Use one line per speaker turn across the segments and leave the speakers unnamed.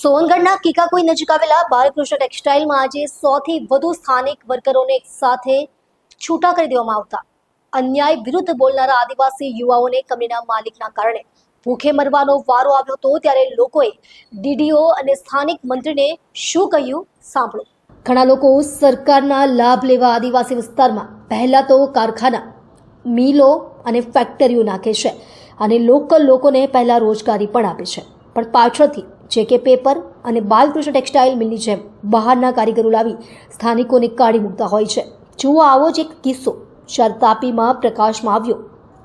સોનગઢના કીકાકોઈ નજીક આવેલા બાલકૃષ્ણ ટેક્સટાઇલમાં આજે સો થી વધુ સ્થાનિક વર્કરોને સાથે છૂટા કરી દેવામાં આવતા. અન્યાય વિરુદ્ધ બોલનારા આદિવાસી યુવાઓને કંપનીના માલિકના કારણે ભૂખે મરવાનો વારો આવ્યો હતો ત્યારે લોકોએ ડીડીઓ અને સ્થાનિક મંત્રીને શું કહ્યું સાંભળો. ઘણા લોકો સરકારના લાભ લેવા આદિવાસી વિસ્તારમાં પહેલા તો કારખાના, મિલો અને ફેક્ટરીઓ નાખે છે અને લોકલ લોકોને પહેલા રોજગારી પણ આપે છે. પણ પાછળથી જે કે પેપર અને બાલકૃષ્ણ ટેક્સટાઇલ મિલની જેમ બહારના કારીગરો લાવી સ્થાનિકોને કાઢી મૂકતા હોય છે. જુઓ આવો જ એક કિસ્સો. જ્યારે તાપીમાં પ્રકાશમાં આવ્યો,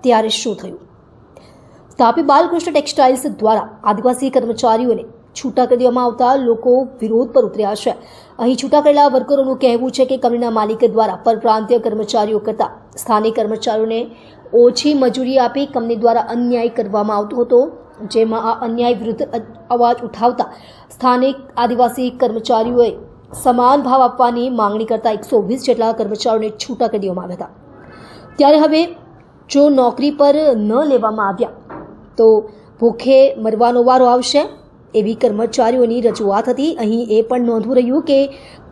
ત્યારે શું થયું? તાપી બાલકૃષ્ણ ટેક્સટાઇલ્સ દ્વારા આદિવાસી કર્મચારીઓને છૂટા કરી દેવામાં આવતા લોકો વિરોધ પર ઉતર્યા છે. અહીં છૂટા કરેલા વર્કરોનું કહેવું છે કે કંપનીના માલિક દ્વારા પરપ્રાંતીય કર્મચારીઓ કરતાં સ્થાનિક કર્મચારીઓને ઓછી મજૂરી આપી કંપની દ્વારા અન્યાય કરવામાં આવતો હતો. જેમાં આ અન્યાય વિરુદ્ધ અવાજ ઉઠાવતા સ્થાનિક આદિવાસી કર્મચારીઓએ સમાન ભાવ આપવાની માંગણી કરતા એકસો વીસ જેટલા કર્મચારીઓને છૂટા કરી દેવામાં આવ્યા હતા. ત્યારે હવે જો નોકરી પર ન લેવામાં આવ્યા, તો ભૂખે મરવાનો વારો આવશે. એવી કર્મચારીઓની રજૂઆત હતી. અહીં એ પણ નોંધવું રહ્યું કે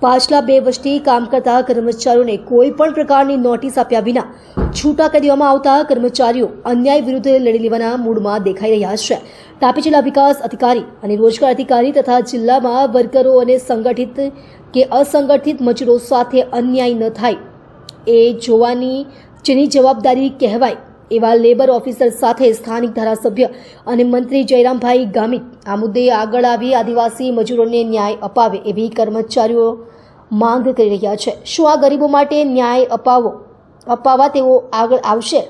પાછલા બે વર્ષથી કામ કરતા કર્મચારીઓને કોઈ પણ પ્રકારની નોટિસ આપ્યા વિના છૂટા કરી દેવામાં આવતા કર્મચારીઓ અન્યાય વિરુદ્ધ લડી લેવાના મૂડમાં દેખાઈ રહ્યા છે. તાપી જિલ્લા વિકાસ અધિકારી અને રોજગાર અધિકારી તથા જિલ્લામાં વર્કરો અને સંગઠિત કે અસંગઠિત મજૂરો સાથે અન્યાય ન થાય એ જોવાની જેની જવાબદારી કહેવાય. એવા લેબર ઓફિસર સાથે સ્થાનિક ધારાસભ્ય અને મંત્રી જયરામભાઈ ગામિત આ મુદ્દે આગળ આવી આદિવાસી મજૂરોને ન્યાય અપાવે એવી કર્મચારીઓ માંગ કરી રહ્યા છે. શું આ ગરીબો માટે ન્યાય અપાવો, અપાવવા તેઓ આગળ આવશે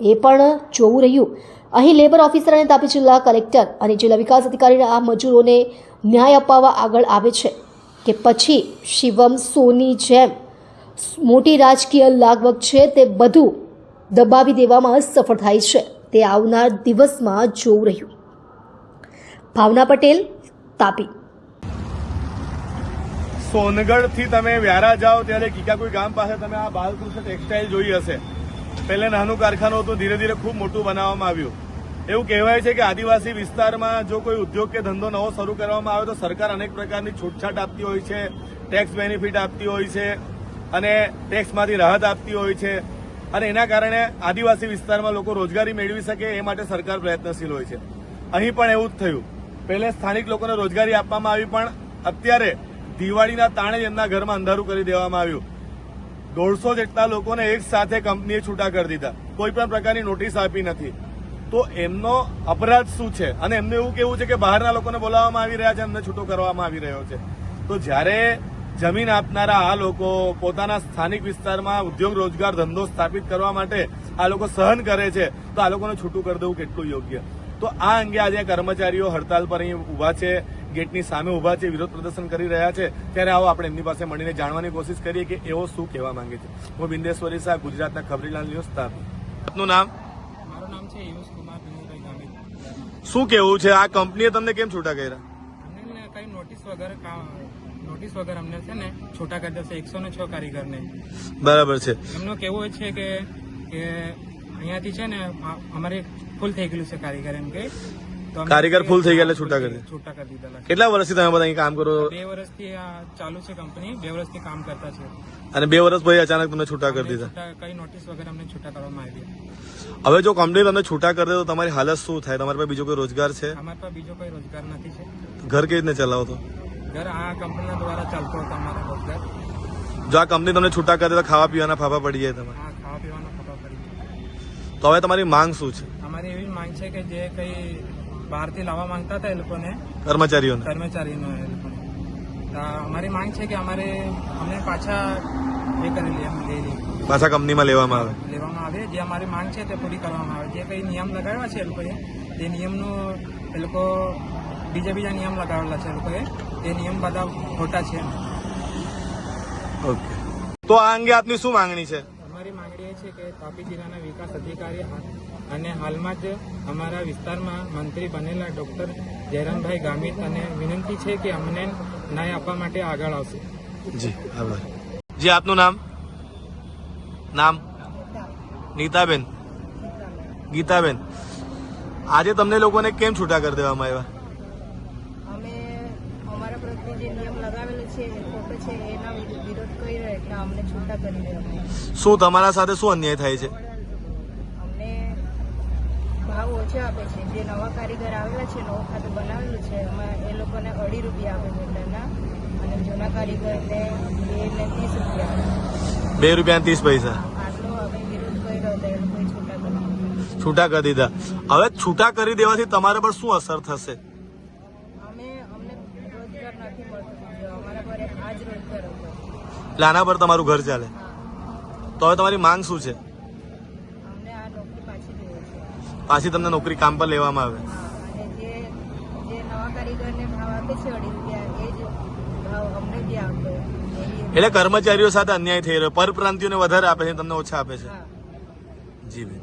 એ પણ જોવું રહ્યું. અહીં લેબર ઓફિસર અને તાપી જિલ્લા કલેક્ટર અને જિલ્લા વિકાસ અધિકારીના આ મજૂરોને ન્યાય અપાવવા આગળ આવે છે કે પછી શિવમ સોની જેમ મોટી રાજકીય લાગવગ છે તે બધું દબાવી દેવામાં સફળ થાય છે. તે આવનાર દિવસમાં જોવું રહ્યું. ભાવના પટેલ, તાપી.
સોનગઢથી તમે વ્યારા જાઓ ત્યારે કીકાકુઈ ગામ પાસે તમે આ બાલકૃષ્ણ ટેક્સટાઇલ જોઈ હશે. પહેલે નાનું કારખાનું હતું, ધીરે ધીરે ખૂબ મોટું બનાવવામાં આવ્યું. એવું કહેવાય છે કે આદિવાસી વિસ્તારમાં જો કોઈ ઉદ્યોગ કે ધંધો નવો શરૂ કરવામાં આવે તો સરકાર અનેક પ્રકારની છૂટછાટ આપતી હોય છે ટેક્સ બેનિફિટ આપતી હોય છે અને ટેક્સમાંથી રાહત આપતી હોય છે. અને એના કારણે આદિવાસી વિસ્તારમાં લોકો રોજગારી મેળવી શકે એ માટે સરકાર પ્રયત્નશીલ હોય છે. અહીં પણ એવું જ થયું. પહેલે સ્થાનિક લોકોને રોજગારી આપવામાં આવી, પણ અત્યારે દિવાળીના તાણે જ એમના ઘરમાં અંધારું કરી દેવામાં આવ્યું. દોઢસો જેટલા લોકોને એક સાથે કંપનીએ છૂટા કરી દીધા. કોઈ પણ પ્રકારની નોટિસ આપી નથી. તો એમનો અપરાધ શું છે? અને એમને એવું કેવું છે કે બહારના લોકોને બોલાવવામાં આવી રહ્યા છે, એમને છૂટો કરવામાં આવી રહ્યો છે. તો જ્યારે જમીન આપનારા આ લોકો પોતાના સ્થાનિક વિસ્તારમાં ઉદ્યોગ રોજગાર ધંધો સ્થાપિત કરવા માટે આ લોકો સહન કરે છે તો આ લોકોને છૂટું કરી દેવું કેટલું યોગ્ય? તો આ અંગે આજે કર્મચારીઓ હડતાલ પર અહીં ઊભા છે ગેટની સામે ઊભા છે વિરોધ પ્રદર્શન કરી રહ્યા છે. ત્યારે આવો આપણે એમની પાસે મળીને જાણવાની કોશિશ કરીએ કે એઓ શું કહેવા માંગે છે. હું બિંદેશ્વરી શાહ ગુજરાતના ખબરીલાલ ન્યૂઝ આપનું નામ?
મારું નામ છે
શું કેવું છે? આ કંપનીએ તમને કેમ છૂટા કર્યા?
નોટિસ વગર નોટિસ વગર અમને છે ને છૂટા કરી દેશે એકસો ને છ કારીગરને.
બરાબર છે.
એમનું કેવો છે કે કે અહીંયાથી છે ને અમારે ફૂલ થઈ ગયેલું છે કારીગર એમ કે. તો
કારીગર ફૂલ થઈ ગયા છૂટા કરી
છૂટા કરી દીધા
કેટલા વર્ષથી તમે બધા કામ કરો?
બે વર્ષથી ચાલુ છે કંપની બે વર્ષથી કામ કરતા છે.
અને બે વર્ષ પછી અચાનક તમને છૂટા કરી દીધા?
કઈ નોટિસ વગર અમને છૂટા કરવામાં આવી
હવે જો કંપની તમને છૂટા કરી દે તો તમારી હાલત શું થાય? તમારી પાસે બીજો કોઈ રોજગાર છે?
અમારી પાસે બીજો કોઈ રોજગાર નથી છે.
ઘર કેવી રીતે ચલાવો તો?
ઘર આ કંપનીના દ્વારા ચાલતો હતો અમારો રોજગાર.
જો આ કંપની તમને છૂટા કરે તો ખાવા પીવાના ફાફા પડી જાય તમારે.
ખાવા પીવાના ફાફા પડી જાય.
તો હવે તમારી માંગ શું છે?
અમારી એવી માંગ છે કે જે કઈ બહારથી લાવવા માંગતા હતા એ લોકોને
કર્મચારીઓને.
કર્મચારીનો એ લોકોને. તો અમારી માંગ છે કે અમારે અમને પાછા એ કરી લે.
પાછા કંપનીમાં લેવામાં આવે.
લેવામાં આવે. જે અમારી માંગ છે તે પૂરી કરવામાં આવે. જે કઈ નિયમ લગાવ્યા છે એ લોકોએ તે નિયમનું એ લોકો બીજા બીજા નિયમ લગાવેલા છે લોકોએ. એ નિયમ બધા ખોટા છે.
ઓકે. તો આ અંગે આપની શું માંગણી છે?
અમારી માંગણી એ છે કે તાપી જિલ્લાના વિકાસ અધિકારી અને હાલમાં જ અમારા વિસ્તારમાં મંત્રી બનેલા ડોક્ટર જયરામભાઈ ગામિત અને વિનંતી છે કે અમને ન્યાય આપવા માટે આગળ આવશે.
જી આભાર જી આપનું નામ? નામ? નીતાબેન. ગીતાબેન. આજે તમને લોકોને કેમ છૂટા કરી દેવામાં આવ્યા?
જે નિયમ લગાવેલો છે ખોટો છે એના વિરોધ કર્યો એટલે અમને છૂટા કરી દે
શું તમારા સાથે શું અન્યાય થાય છે?
અમને ભાવ ઓછો આપે છે. જે નવા કારીગર આવેલા છે નવો ખાતું બનાવેલું છે એમાં એ લોકોને અઢી રૂપિયા આપે મીટરના અને જૂના કારીગરને બે ને ત્રીસ રૂપિયા
બે રૂપિયા ત્રીસ પૈસા.
આટલો અમે વિરોધ કર્યો હતો એ લોકોએ છૂટા કરી દીધા.
છૂટા કરી દીધા. હવે છૂટા કરી દેવાથી તમારા પર શું અસર થશે
અમે અમને રોજગાર નથી મળતો બીજો અમારા પર
એટલે આના પર તમારું ઘર ચાલે. તો હવે તમારી માંગ શું છે?
અમને આ નોકરી પાછી જોઈએ છે.
પાછી તમને નોકરી કામ પર લેવામાં આવે.
અને જે જે નવા કારીગરને ભાવ આપે છે અઢી રૂપિયા એ જ ભાવ અમને બી આપે.
એટલે કર્મચારીઓ સાથે અન્યાય થઈ રહ્યો. પરપ્રાંતિઓને વધારે આપે છે તમને ઓછા આપે છે. જી બેન